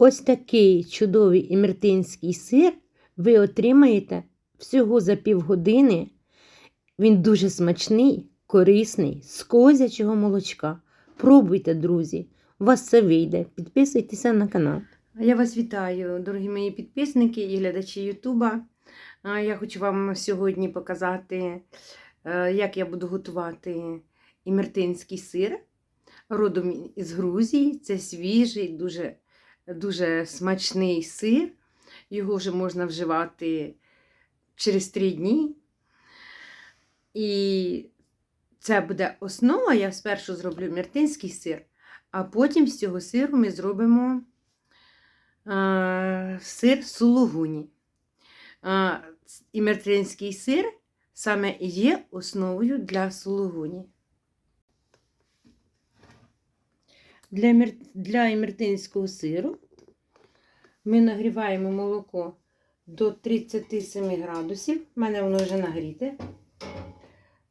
Ось такий чудовий імертинський сир ви отримаєте всього за півгодини. Він дуже смачний, корисний, з козячого молочка. Пробуйте, друзі, у вас це вийде. Підписуйтеся на канал. Я вас вітаю, дорогі мої підписники і глядачі Ютуба. Я хочу вам сьогодні показати, е, як я буду готувати імертинський сир родом із Грузії. Це свіжий, дуже, дуже смачний сир. Його вже можна вживати через 3 дні. І це буде основа. Я спершу зроблю мертинський сир, а потім з цього сиру ми зробимо е, сир сулугуні. Е, і мертинський сир саме є основою для сулугуні. Для, для імертинського сиру ми нагріваємо молоко до 37 градусів. У мене воно вже нагріте.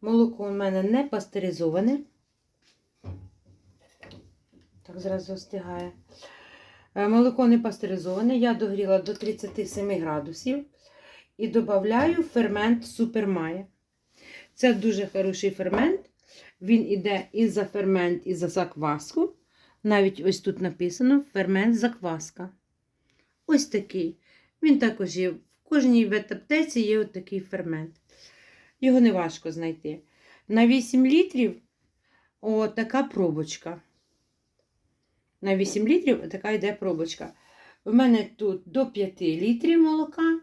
Молоко у мене не пастеризоване. Так, зразу остигає. Е, Молоко не пастеризоване. Я догріла до 37 градусів і додаю фермент супермає. Це дуже хороший фермент. Він іде і за фермент, і за закваску. Навіть ось тут написано фермент закваска. Ось такий. Він також є. В кожній ветаптеці є от такий фермент. Його не важко знайти. На 8 літрів о, така пробочка. На 8 літрів така йде пробочка. У мене тут до 5 літрів молока.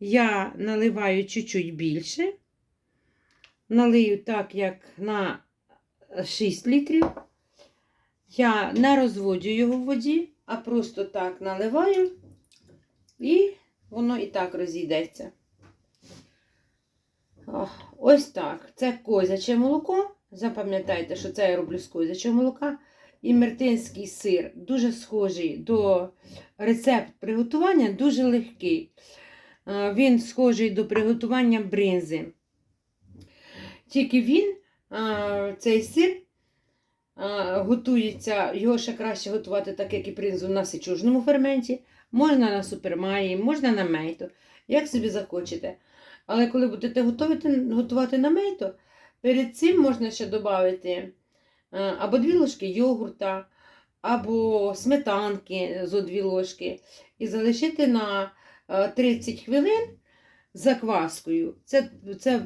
Я наливаю чуть-чуть більше. Налию так, як на 6 літрів. Я не розводжу його в воді, а просто так наливаю, і воно і так розійдеться. Ось так. Це козяче молоко. Запам'ятайте, що це я роблю з козячого молока. І мертинський сир дуже схожий до рецепт приготування, дуже легкий. Він схожий до приготування бринзи. Тільки він, цей сир, готується, його ще краще готувати, так як і бринзу на сичужному ферменті. Можна на супермаї, можна на мейто, як собі захочете. Але коли будете готувати, готувати на мейто, перед цим можна ще додати або 2 ложки йогурта, або сметанки зо 2 ложки. І залишити на 30 хвилин закваскою. Це це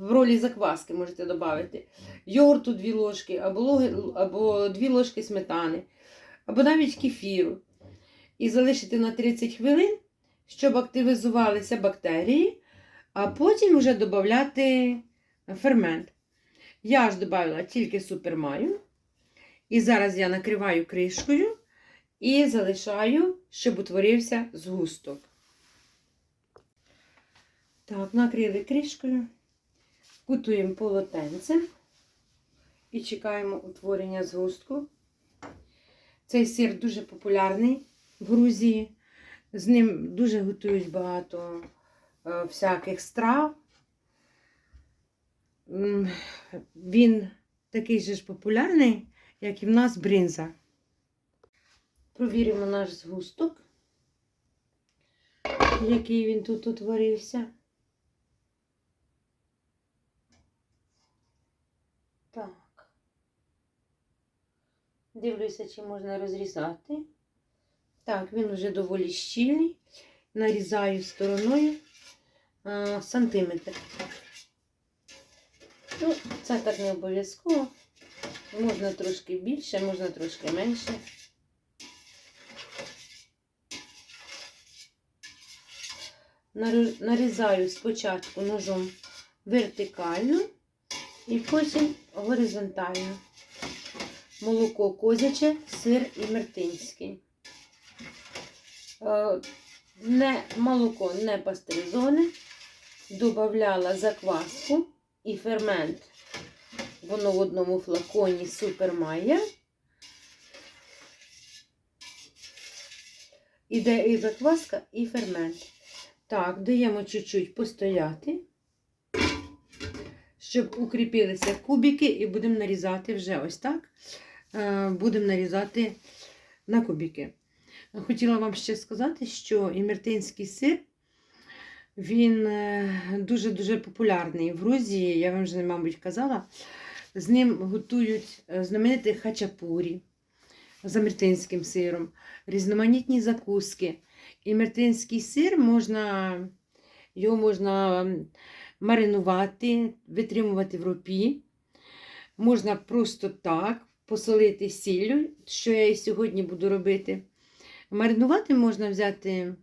в ролі закваски можете додати. Йогурту 2 ложки, або, або 2 ложки сметани, або навіть кефіру. І залишити на 30 хвилин, щоб активізувалися бактерії а потім вже додати фермент. Я ж додала тільки супермаю. І зараз я накриваю кришкою і залишаю, щоб утворився згусток. Так, накрили кришкою, кутуємо полотенцем і чекаємо утворення згустку. Цей сир дуже популярний в Грузії. З ним дуже готують багато Е, всяких страв. Він такий же ж популярний, як і в нас бринза. Провіримо наш згусток, який він тут утворився. Так. Дивлюся, чи можна розрізати. Так, він вже доволі щільний. Нарізаю стороною сантиметр. Ну, це так не обов'язково. Можна трошки більше, можна трошки менше. Нарізаю спочатку ножом вертикально і потім горизонтально. Молоко козяче, сир і мертинський. Е, не, молоко не пастеризоване, додавала закваску і фермент. Воно в одному флаконі супермає. Іде і закваска, і фермент. Так, даємо чуть-чуть постояти, щоб укріпилися кубики, і будемо нарізати вже ось так. Е, будемо нарізати на кубики. Хотіла вам ще сказати, що імертинський сир він дуже-дуже популярний в Грузії, я вам вже, мабуть, казала. З ним готують е, знаменитий хачапурі з амертинським сиром, різноманітні закуски. Імертинський сир можна, його можна маринувати, витримувати в ропі. Можна просто так посолити сіллю, що я і сьогодні буду робити. Маринувати можна взяти,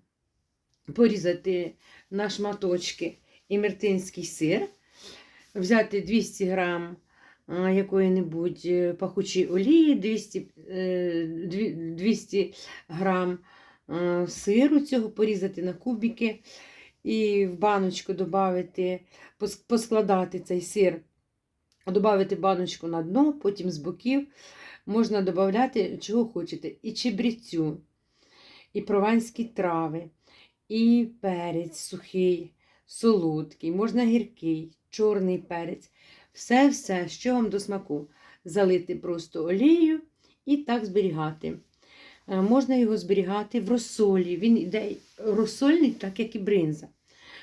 порізати на шматочки імертинський сир, взяти 200 грам якої-небудь е, пахучої олії, 200, е, 200 грам е, сиру цього порізати на кубики і в баночку додати, поскладати цей сир, додати баночку на дно, потім з боків можна додати, чого хочете, і чебрецю, і прованські трави, і перець сухий, солодкий, можна гіркий, чорний перець. Все-все, що вам до смаку. Залити просто олією і так зберігати. Е, Можна його зберігати в розсолі. Він йде розсольний, так як і бринза.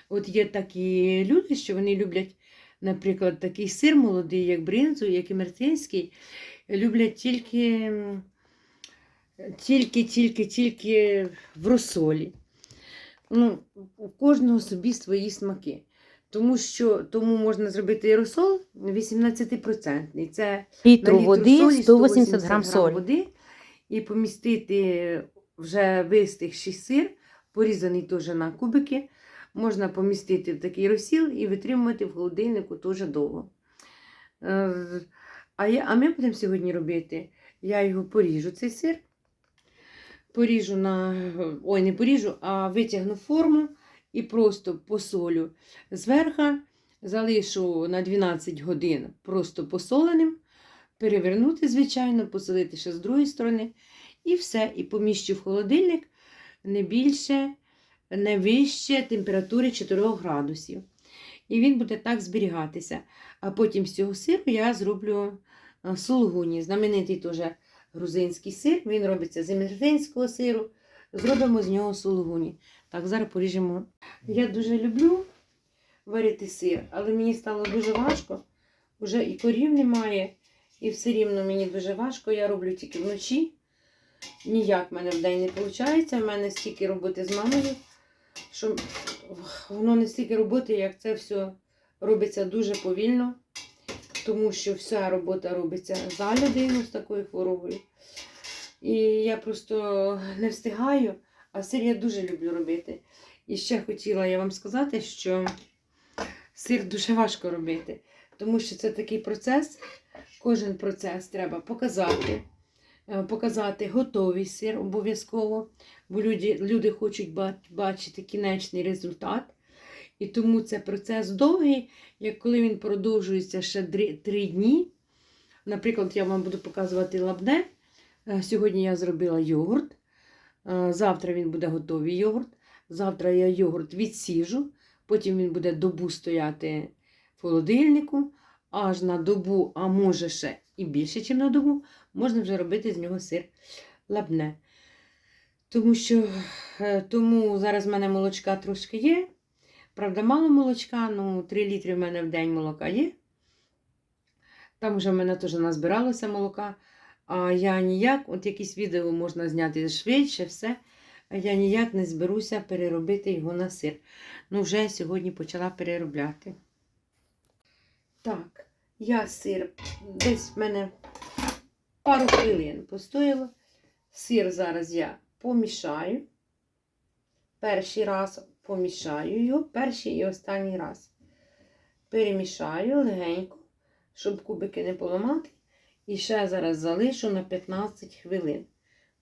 От є такі люди, що вони люблять, наприклад, такий сир молодий, як бринзу, як і мертинський, люблять тільки, тільки, тільки, тільки в розсолі. Ну, у кожного собі свої смаки. Тому що тому можна зробити і розсол 18%. Це Літру літр води солі 180 грам солі. води і помістити вже вистигший сир, порізаний теж на кубики. Можна помістити в такий розсіл і витримувати в холодильнику дуже довго. Е, А, я, а ми будемо сьогодні робити. Я його поріжу, цей сир. Поріжу на. Ой, не поріжу, а витягну форму і просто посолю зверху, залишу на 12 годин просто посоленим, перевернути, звичайно, посолити ще з другої сторони. І все. І поміщу в холодильник не більше, не вище температури 4 градусів. І він буде так зберігатися. А потім з цього сиру я зроблю а, сулугуні, знаменитий теж грузинський сир. Він робиться з емертинського сиру. Зробимо з нього сулугуні. Так, зараз поріжемо. Я дуже люблю варити сир, але мені стало дуже важко. Уже і корів немає, і все рівно мені дуже важко. Я роблю тільки вночі. Ніяк в мене в день не виходить. У мене стільки роботи з мамою, що воно не стільки роботи, як це все робиться дуже повільно, тому що вся робота робиться за людину з такою хворобою. І я просто не встигаю, а сир я дуже люблю робити. І ще хотіла я вам сказати, що сир дуже важко робити, тому що це такий процес. Кожен процес треба показати. Е, Показати готовий сир обов'язково, бо люди, люди хочуть бачити кінечний результат. І тому це процес довгий, як коли він продовжується ще 3 дні. Наприклад, я вам буду показувати лабне. Е, Сьогодні я зробила йогурт. Е, Завтра він буде готовий йогурт. Завтра я йогурт відсіжу, потім він буде добу стояти в холодильнику, аж на добу, а може ще і більше, ніж на добу, можна вже робити з нього сир лабне. Тому що е, тому зараз в мене молочка трошки є. Правда, мало молочка, ну 3 літри в мене в день молока є. Там вже в мене теж назбиралося молока. А я ніяк, от якісь відео можна зняти швидше, все. Я ніяк не зберуся переробити його на сир. Ну, вже сьогодні почала переробляти. Так, я сир десь в мене пару хвилин постояло. Сир зараз я помішаю. Перший раз помішаю його, перший і останній раз. Перемішаю легенько, щоб кубики не поламати. І ще зараз залишу на 15 хвилин.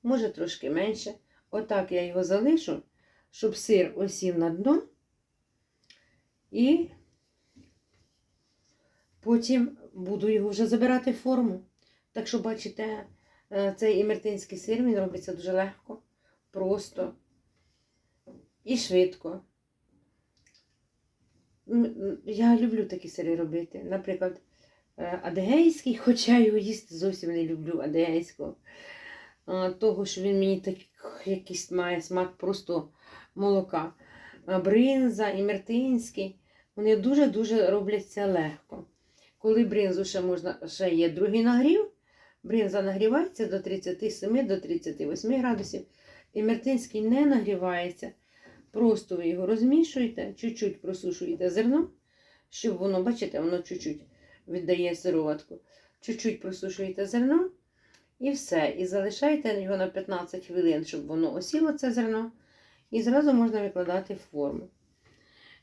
Може трошки менше. Отак я його залишу, щоб сир осів на дно. І потім буду його вже забирати в форму. Так що, бачите, е, цей імертинський сир він робиться дуже легко, просто і швидко. Я люблю такі сири робити. Наприклад, е, адегейський, хоча його їсти зовсім не люблю адегейського. Того, що він мені так якийсь має смак просто молока. Бринза і мертинський. Вони дуже-дуже робляться легко. Коли бринзу ще можна, ще є другий нагрів, бринза нагрівається до 37 до 38 градусів. І мертинський не нагрівається. Просто ви його розмішуєте, чуть-чуть просушуєте зерно, щоб воно, бачите, воно чуть-чуть віддає сироватку. Чуть-чуть просушуєте зерно і все. І залишаєте його на 15 хвилин, щоб воно осіло це зерно. І зразу можна викладати в форму.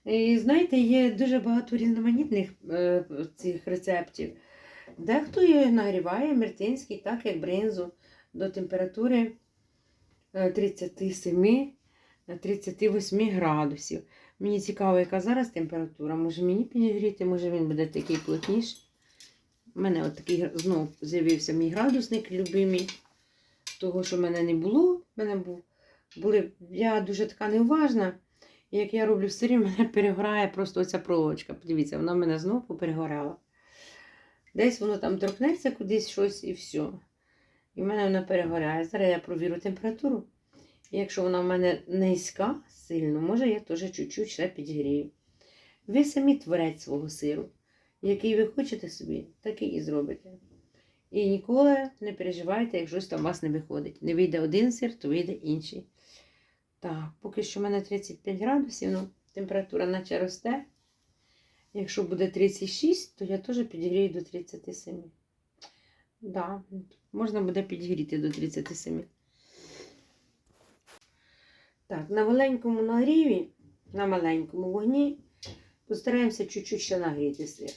І знаєте, є дуже багато різноманітних е, цих рецептів. Дехто її нагріває мертинський, так як бринзу, до температури е, 37-38 градусів. Мені цікаво, яка зараз температура. Може мені підігріти, може він буде такий плотніший. У мене от такий знову з'явився мій градусник любимий. Того, що в мене не було. В мене був, були, я дуже така неуважна. І як я роблю сирі, мене перегорає просто оця проволочка. Подивіться, вона в мене знову поперегорала. Десь воно там торкнеться кудись щось і все. І в мене вона перегоряє. Зараз я провірю температуру. І якщо вона в мене низька сильно, може я теж чуть-чуть ще підігрію. Ви самі творець свого сиру. Який ви хочете собі, такий і зробите. І ніколи не переживайте, як щось там у вас не виходить. Не вийде один сир, то вийде інший. Так, поки що в мене 35 градусів, ну, температура наче росте. Якщо буде 36, то я теж підігрію до 37. Да, можна буде підігріти до 37. Так, на маленькому нагріві, на маленькому вогні постараємося чуть-чуть ще нагріти сир.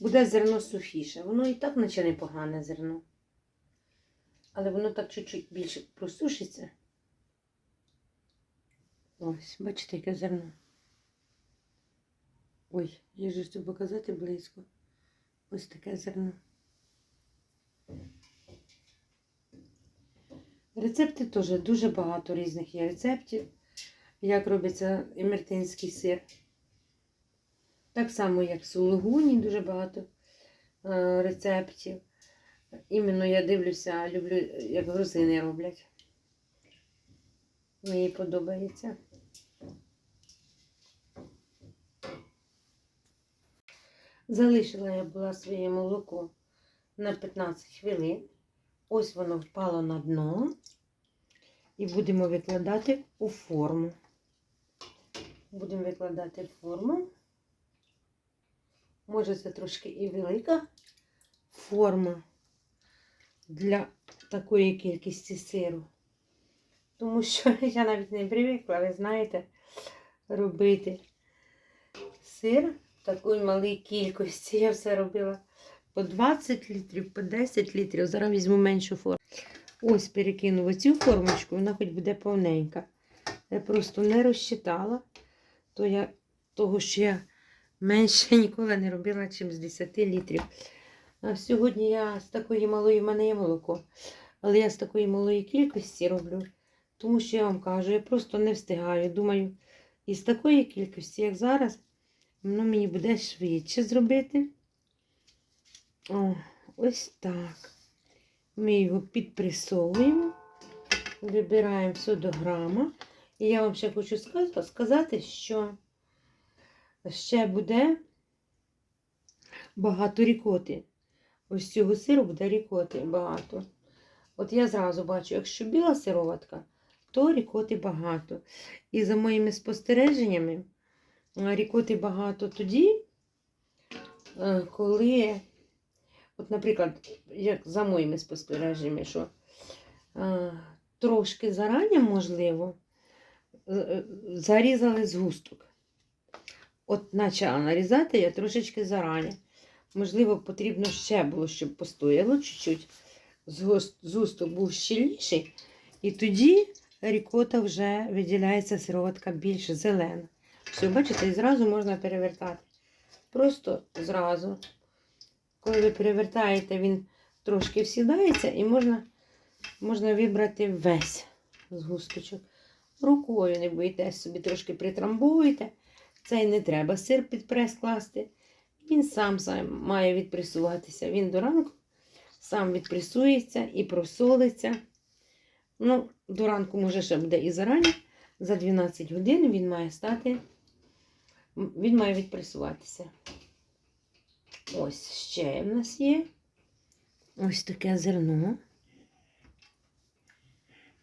Буде зерно сухіше. Воно і так наче непогане зерно. Але воно так чуть-чуть більше просушиться. Ось, бачите, яке зерно. Ой, я ж хочу показати близько. Ось таке зерно. Рецепти теж дуже багато різних є рецептів, як робиться емертинський сир. Так само, як в сулугуні, дуже багато е, рецептів. Іменно я дивлюся, люблю, як грузини роблять. Мені подобається. Залишила я була своє молоко на 15 хвилин. Ось воно впало на дно. І будемо викладати у форму. Будемо викладати форму. Може, це трошки і велика форма для такої кількості сиру. Тому що я навіть не привикла, ви знаєте, робити сир в такої малій кількості. Я все робила по 20 літрів, по 10 літрів. Зараз візьму меншу форму. Ось перекину в оцю формочку, вона хоч буде повненька. Я просто не розчитала, то я, того, що я менше ніколи не робила, чим з 10 літрів. Сьогодні я з такої малої в мене є молоко. Але я з такої малої кількості роблю, тому що я вам кажу, я просто не встигаю. Думаю, із такої кількості, як зараз, воно мені буде швидше зробити. О, ось так. Ми його підпресовуємо, вибираємо все до грама. І я вам ще хочу сказати, що ще буде багато рікоти. Ось цього сиру буде рікоти багато. От я зразу бачу, якщо біла сироватка, то рікоти багато. І за моїми спостереженнями, рікоти багато тоді, е, коли, от, наприклад, як за моїми спостереженнями, що е, трошки зарані, можливо, е, зарізали згусток. От почала нарізати я трошечки зарані. Можливо, потрібно ще було, щоб постояло чуть-чуть. Згус- Згусток був щільніший. І тоді рікота вже виділяється сироватка більш зелена. Все, бачите, і зразу можна перевертати. Просто зразу. Коли ви перевертаєте, він трошки всідається і можна, можна вибрати весь згусточок. Рукою не боїтесь, собі трошки притрамбовуєте. Цей не треба сир під прес класти. Він сам, має відпресуватися. Він до ранку сам відпресується і просолиться. Ну, до ранку, може, ще буде і зарані. За 12 годин він має стати, він має відпресуватися. Ось ще в нас є. Ось таке зерно.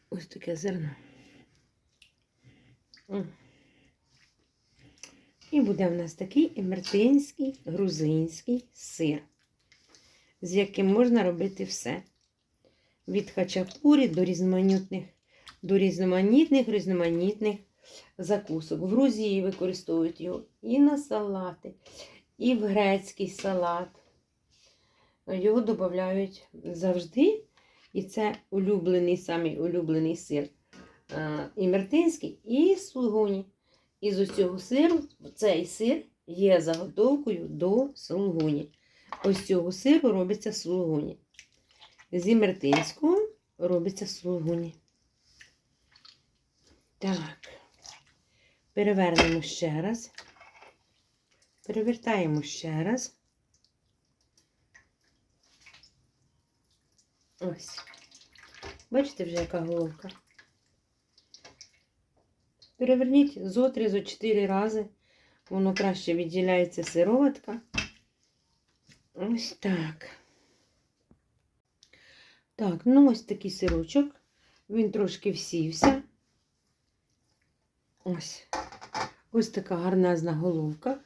Ось таке зерно. І буде в нас такий емертинський грузинський сир, з яким можна робити все. Від хачапурі до різноманітних, до різноманітних, різноманітних закусок. В Грузії використовують його і на салати, і в грецький салат. Його додають завжди. І це улюблений, самий улюблений сир е, і мертинський, і сулгуні. І з усього сиру цей сир є заготовкою до сулгуні. Ось цього сиру робиться сулгуні. З імертинського робиться сулгуні. Так. Перевернемо ще раз. Перевертаємо ще раз. Ось. Бачите вже, яка головка? Переверніть три, зо чотири рази. Воно краще відділяється сироватка. Ось так. Так, ну ось такий сирочок. Він трошки всівся. Ось. Ось така гарнезна головка.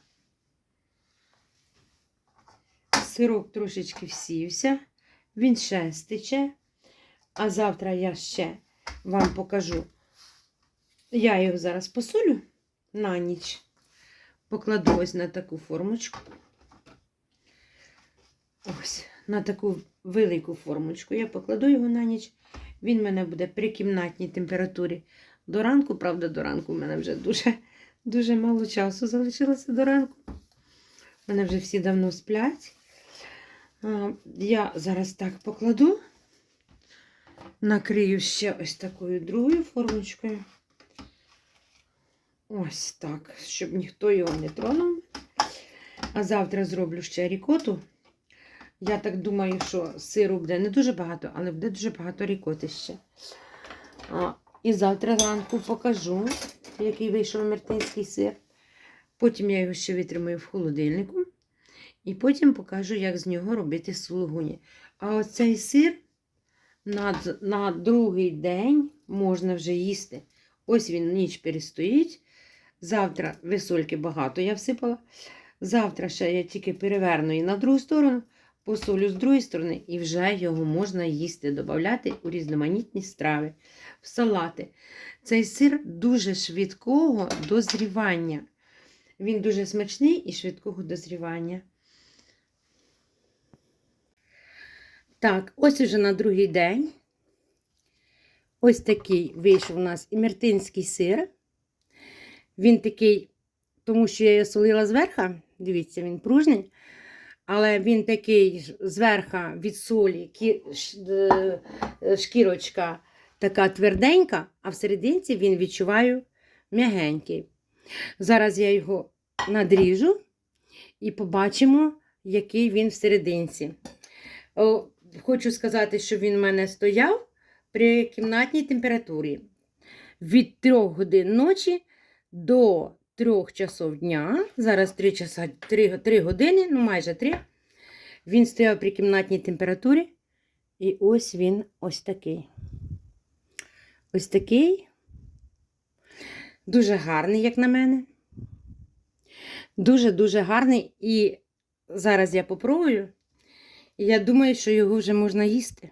Сирок трошечки всівся. Він ще стече. А завтра я ще вам покажу. Я його зараз посолю на ніч. Покладу ось на таку формочку. Ось, на таку велику формочку. Я покладу його на ніч. Він в мене буде при кімнатній температурі до ранку. Правда, до ранку в мене вже дуже, дуже мало часу залишилося до ранку. У мене вже всі давно сплять. Я зараз так покладу. Накрию ще ось такою другою формочкою. Ось так, щоб ніхто його не тронув. А завтра зроблю ще рікоту. Я так думаю, що сиру буде не дуже багато, але буде дуже багато рікоти ще. А, і завтра зранку покажу, який вийшов мертинський сир. Потім я його ще витримаю в холодильнику. І потім покажу, як з нього робити сулугуні. А оцей сир на, на другий день можна вже їсти. Ось він ніч перестоїть. Завтра висольки багато я всипала. Завтра ще я тільки переверну і на другу сторону, посолю з другої сторони, і вже його можна їсти, додати у різноманітні страви, в салати. Цей сир дуже швидкого дозрівання. Він дуже смачний і швидкого дозрівання. Так, ось уже на другий день. Ось такий вийшов у нас імертинський сир. Він такий, тому що я його солила зверху, дивіться, він пружний. Але він такий зверху від солі, е, шкірочка така тверденька, а всерединці він відчуваю м'ягенький. Зараз я його надріжу і побачимо, який він всерединці. Хочу сказати, що він в мене стояв при кімнатній температурі від 3 годин ночі до 3 часов дня. Зараз 3, часа, 3, 3 години, ну майже 3. Він стояв при кімнатній температурі. І ось він ось такий. Ось такий. Дуже гарний, як на мене. Дуже-дуже гарний. І зараз я попробую. І я думаю, що його вже можна їсти.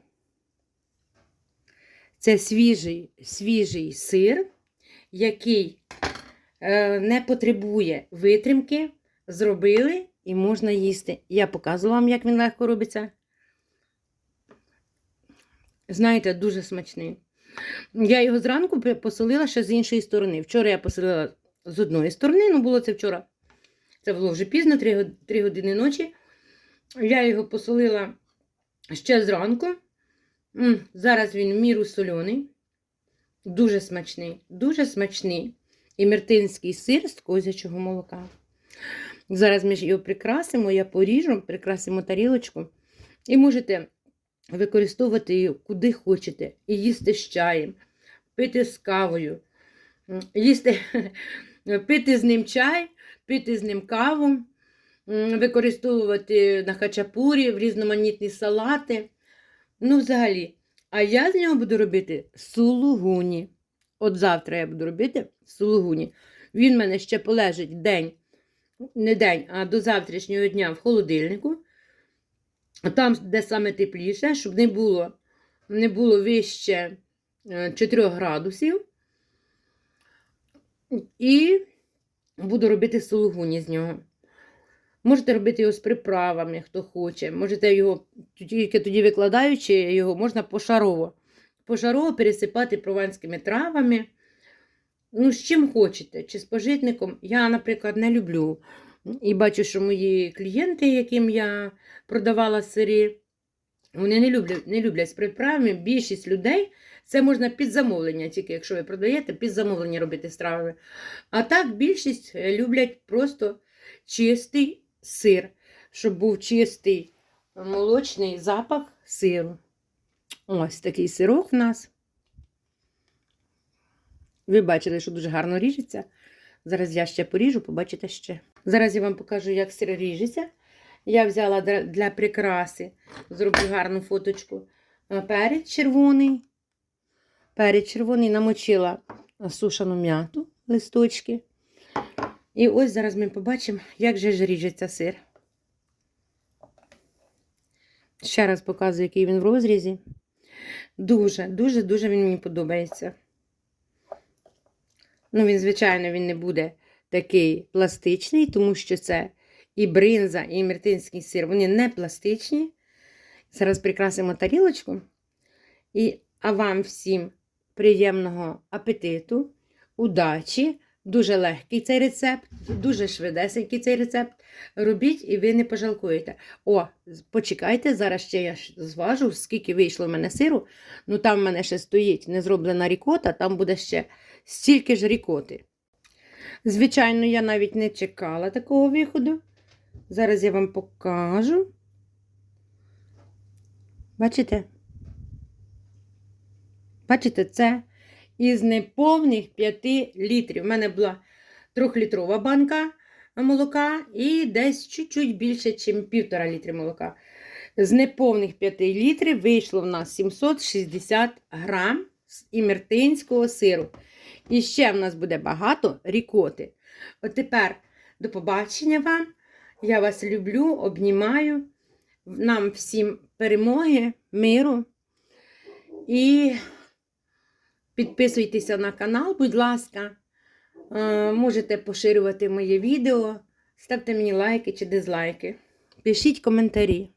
Це свіжий, свіжий сир, який не потребує витримки. Зробили і можна їсти. Я показувала вам, як він легко робиться. Знаєте, дуже смачний. Я його зранку посолила ще з іншої сторони. Вчора я посолила з одної сторони, ну було це вчора. Це було вже пізно, 3 години ночі. Я його посолила ще зранку. Зараз він в міру соляний. Дуже смачний, дуже смачний. І мертинський сир з козячого молока. Зараз ми ж його прикрасимо, я поріжу, прикрасимо тарілочку. І можете використовувати її куди хочете. І їсти з чаєм, пити з кавою, їсти, пити з ним чай, пити з ним каву, використовувати на хачапурі в різноманітні салати. Ну, взагалі. А я з нього буду робити сулугуні. От завтра я буду робити сулугуні. Він в мене ще полежить день, не день, а до завтрашнього дня в холодильнику. Там, де саме тепліше, щоб не було, не було вище е, 4 градусів. І буду робити сулугуні з нього. Можете робити його з приправами, хто хоче. Можете його, тільки тоді викладаючи його, можна пошарово. Пошарово пересипати прованськими травами. Ну, з чим хочете, чи з пожитником. Я, наприклад, не люблю. І бачу, що мої клієнти, яким я продавала сирі, вони не люблять, не люблять з приправами. Більшість людей це можна під замовлення, тільки якщо ви продаєте, під замовлення робити стравами. А так більшість е, люблять просто чистий сир, щоб був чистий молочний запах сиру. Ось такий сирок в нас. Ви бачили, що дуже гарно ріжеться. Зараз я ще поріжу, побачите ще. Зараз я вам покажу, як сир ріжеться. Я взяла для- прикраси, зроблю гарну фоточку. е, Перець червоний. Перець червоний намочила сушену м'яту, листочки. І ось зараз ми побачимо, як же ж ріжеться сир. Ще раз показую, який він в розрізі. Дуже, дуже, дуже він мені подобається. Ну, він, звичайно, він не буде такий пластичний, тому що це і бринза, і мертинський сир, вони не пластичні. Зараз прикрасимо тарілочку. І, а вам всім приємного апетиту, удачі. Дуже легкий цей рецепт, дуже швидесенький цей рецепт. Робіть і ви не пожалкуєте. О, почекайте, зараз ще я зважу, скільки вийшло в мене сиру. Ну там в мене ще стоїть не зроблена рікота, там буде ще стільки ж рікоти. Звичайно, я навіть не чекала такого виходу. Зараз я вам покажу. Бачите? Бачите, це із неповних 5 літрів. У мене була 3-літрова банка молока і десь чуть-чуть більше, ніж 1,5 літри молока. З неповних 5 літрів вийшло в нас 760 грам імертинського сиру. І ще в нас буде багато рікоти. От тепер до побачення вам. Я вас люблю, обнімаю. Нам всім перемоги, миру. І підписуйтеся на канал, будь ласка. Е, Можете поширювати моє відео, ставте мені лайки чи дизлайки. Пишіть коментарі.